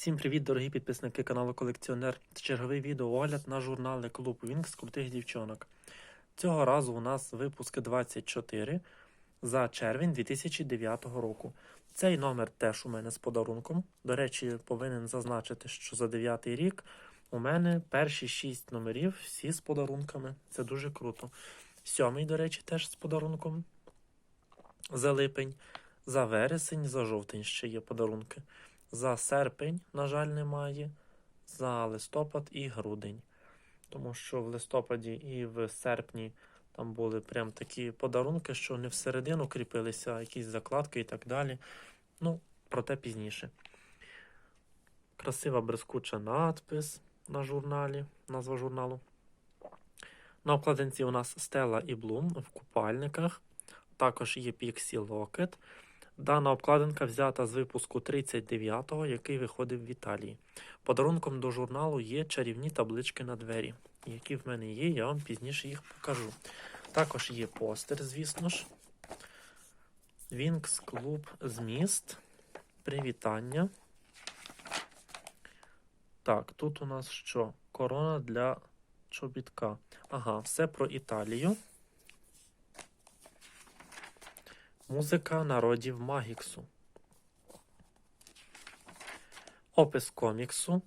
Всім привіт, дорогі підписники каналу Колекціонер. Черговий відеоогляд на журнали Клуб Вінкс крутих дівчонок. Цього разу у нас випуск 24 за червень 2009 року. Цей номер теж у мене з подарунком. До речі, повинен зазначити, що за 9 рік у мене перші 6 номерів всі з подарунками. Це дуже круто. Сьомий, до речі, теж з подарунком. За липень, за вересень, за жовтень ще є подарунки. За серпень, на жаль, немає. За листопад і грудень. Тому що в листопаді і в серпні там були прям такі подарунки, що не всередину кріпилися, якісь закладки і так далі. Ну, проте пізніше. Красива брескуча надпис на журналі, назва журналу. На обкладинці у нас Стела і Блум в купальниках. Також є Pixie Locket. Дана обкладинка взята з випуску 39-го, який виходив в Італії. Подарунком до журналу є чарівні таблички на двері, які в мене є, я вам пізніше їх покажу. Також є постер, звісно ж. Вінкс Клуб Зміст. Привітання. Так, тут у нас що? Корона для чобітка. Ага, все про Італію. Музика народів Магіксу. Опис коміксу.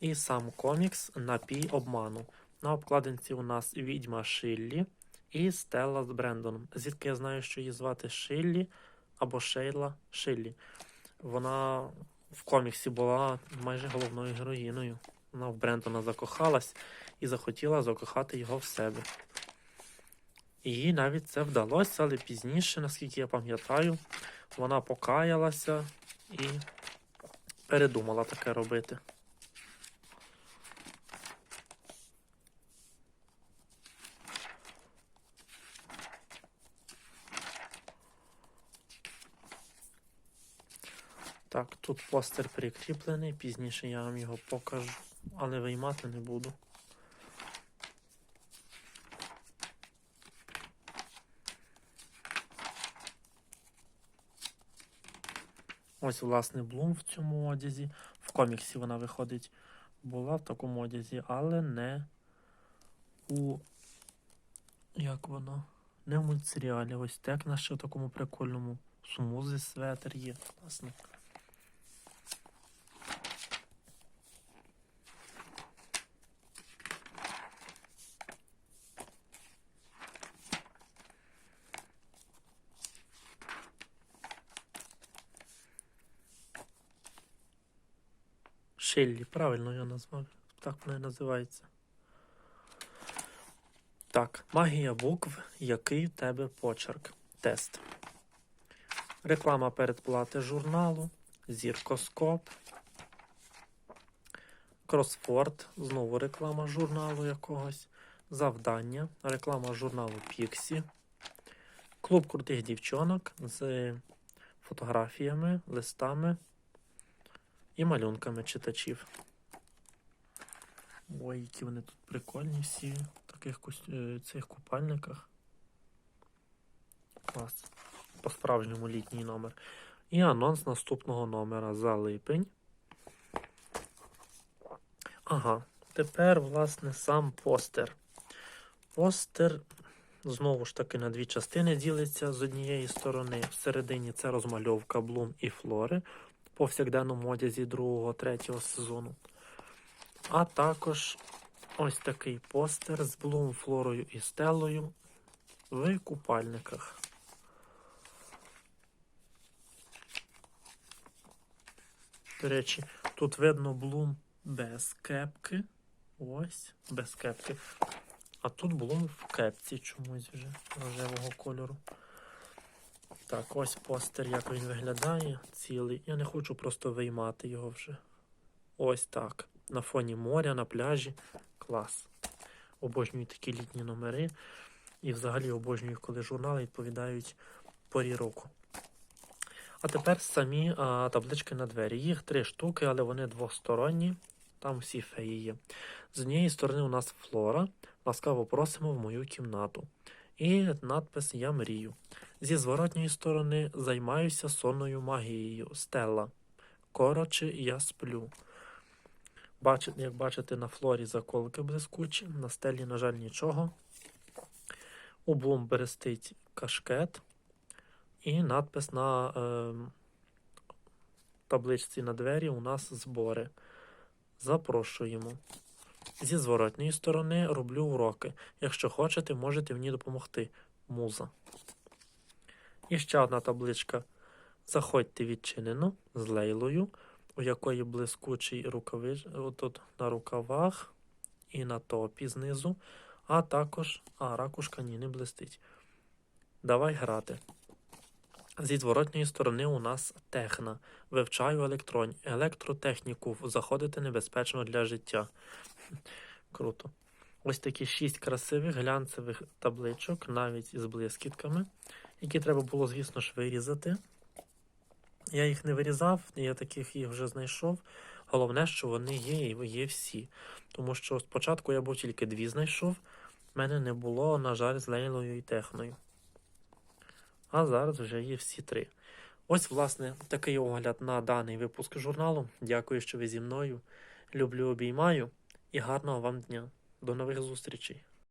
І сам комікс Напій обману. На обкладинці у нас відьма Шиллі і Стелла з Брендоном. Звідки я знаю, що її звати Шиллі або Шейла Шиллі. Вона в коміксі була майже головною героїною. Вона в Брендона закохалась і захотіла закохати його в себе. І їй навіть це вдалося, але пізніше, наскільки я пам'ятаю, вона покаялася і передумала таке робити. Так, тут постер прикріплений, пізніше я вам його покажу, але виймати не буду. Ось, власне, Блум в цьому одязі. В коміксі вона виходить, була в такому одязі, але не у. Як воно? Не в мультсеріалі. Ось Текна ще в такому прикольному. Сумузи светер є, власне. Шиллі, правильно я назвав. Так вона і називається. Так, магія букв, який в тебе почерк. Тест. Реклама передплати журналу, зіркоскоп, кросфорд, знову реклама журналу якогось, завдання, реклама журналу Піксі, клуб крутих дівчонок з фотографіями, листами і малюнками читачів. Ой, які вони тут прикольні всі в таких костю- цих купальниках. Клас. По-справжньому літній номер. І анонс наступного номера за липень. Ага, тепер, власне, сам постер. Постер знову ж таки на дві частини ділиться з однієї сторони. Всередині це розмальовка Блум і Флори повсякденному одязі другого, третього сезону. А також ось такий постер з Блум, Флорою і Стеллою в купальниках. До речі, тут видно Блум без кепки. Ось, без кепки. А тут Блум в кепці чомусь вже рожевого кольору. Так, ось постер, як він виглядає, цілий. Я не хочу просто виймати його вже. Ось так. На фоні моря, на пляжі. Клас. Обожнюю такі літні номери. І взагалі обожнюю, коли журнали відповідають порі року. А тепер самі а, таблички на двері. Їх три штуки, але вони двосторонні. Там всі феї є. З однієї сторони у нас флора. Ласкаво просимо в мою кімнату. І надпис Я мрію. Зі зворотньої сторони займаюся сонною магією. Стелла. Коротше, я сплю. Бачите, як бачите, на флорі заколки блискучі, на стелі, на жаль, нічого. У Блум берестить кашкет і надпис на е, табличці на двері у нас збори. Запрошуємо. Зі зворотньої сторони роблю уроки. Якщо хочете, можете мені допомогти. Муза. І ще одна табличка. Заходьте відчинено з лейлою, у якої блискучий рукавич отут на рукавах і на топі знизу, а також а, ракушка ні, не блистить. Давай грати. Зі зворотньої сторони у нас техна. Вивчаю електрон... електротехніку. Заходити небезпечно для життя. Круто. Ось такі шість красивих глянцевих табличок, навіть із блискітками, які треба було, звісно ж, вирізати. Я їх не вирізав, я таких їх вже знайшов. Головне, що вони є і є всі. Тому що спочатку я був тільки дві знайшов, в мене не було, на жаль, з Лейлою і Техною. А зараз вже є всі три. Ось, власне, такий огляд на даний випуск журналу. Дякую, що ви зі мною. Люблю, обіймаю і гарного вам дня. До нових зустрічей!